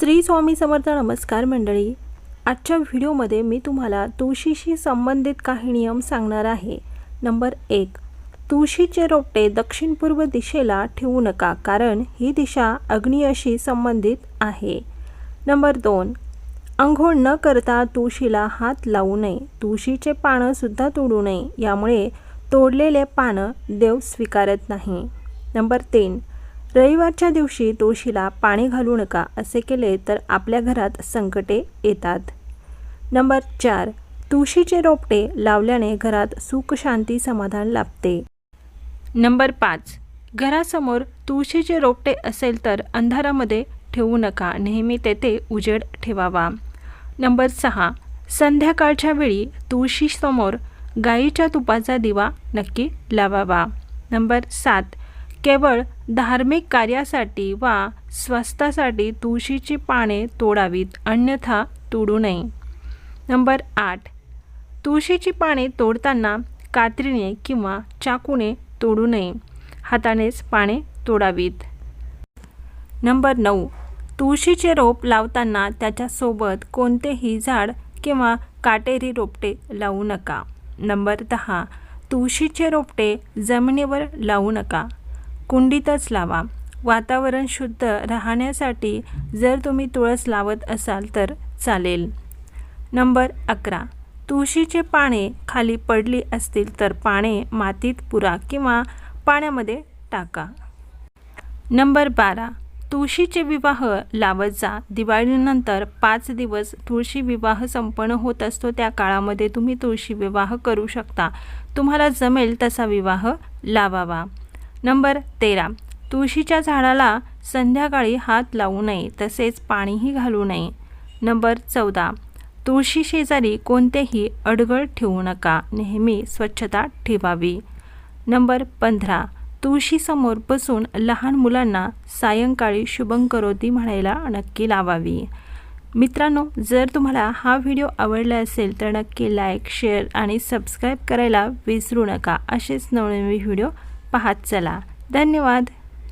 श्री स्वामी समर्थ नमस्कार मंडळी. आजच्या व्हिडिओमध्ये मी तुम्हाला तुळशीशी संबंधित काही नियम सांगणार आहे. नंबर एक तुळशीचे रोपटे दक्षिण पूर्व दिशेला ठेवू नका कारण ही दिशा अग्नियशी संबंधित आहे. नंबर दोन आंघोळ न करता तुळशीला हात लावू नये. तुळशीचे पानंसुद्धा तोडू नये यामुळे तोडलेले पानं देव स्वीकारत नाही. नंबर तीन रविवारच्या दिवशी तुळशीला पाणी घालू नका असे केले तर आपल्या घरात संकटे येतात. नंबर चार तुळशीचे रोपटे लावल्याने घरात सुख शांती समाधान लाभते. नंबर पाच घरासमोर तुळशीचे रोपटे असेल तर अंधारामध्ये ठेवू नका नेहमी तेथे उजेड ठेवावा. नंबर सहा संध्याकाळच्या वेळी तुळशीसमोर गाईच्या तुपाचा दिवा नक्की लावावा. नंबर सात केवळ धार्मिक कार्यासाठी वा स्वास्थ्यासाठी तुळशीची पाने तोडावीत अन्यथा तोडू नये. नंबर आठ. तुळशीची पाने तोडताना कात्रीने किंवा चाकूने तोडू नये. हातानेच पाने तोडावीत. नंबर नऊ. तुळशीचे रोप लावताना त्याच्यासोबत कोणतेही झाड किंवा काटेरी रोपटे लावू नका. नंबर दहा. तुळशीचे रोपटे जमिनीवर लावू नका. कुंडीतच लावा. वातावरण शुद्ध राहण्यासाठी जर तुम्ही तुळस लावत असाल तर चालेल. नंबर अकरा. तुळशीचे पाने खाली पडली असतील तर पाने मातीत पुरा किंवा पाण्यामध्ये टाका. नंबर बारा. तुळशीचे विवाह लावत जा. दिवाळीनंतर पाच दिवस तुळशी विवाह संपन्न होत असतो. त्या काळामध्ये तुम्ही तुळशी विवाह करू शकता. तुम्हाला जमेल तसा विवाह लावावा. नंबर तेरा. तुळशीच्या झाडाला संध्याकाळी हात लावू नये तसेच पाणीही घालू नये. नंबर चौदा. तुळशी शेजारी कोणतेही अडगळ ठेवू नका नेहमी स्वच्छता ठेवावी. नंबर पंधरा. तुळशीसमोर बसून लहान मुलांना सायंकाळी शुभंकरोती म्हणायला नक्की लावावी. मित्रांनो जर तुम्हाला हा व्हिडिओ आवडला असेल तर नक्की लाईक शेअर आणि सबस्क्राईब करायला विसरू नका. असेच नवनवीन व्हिडिओ पाहत चला. धन्यवाद.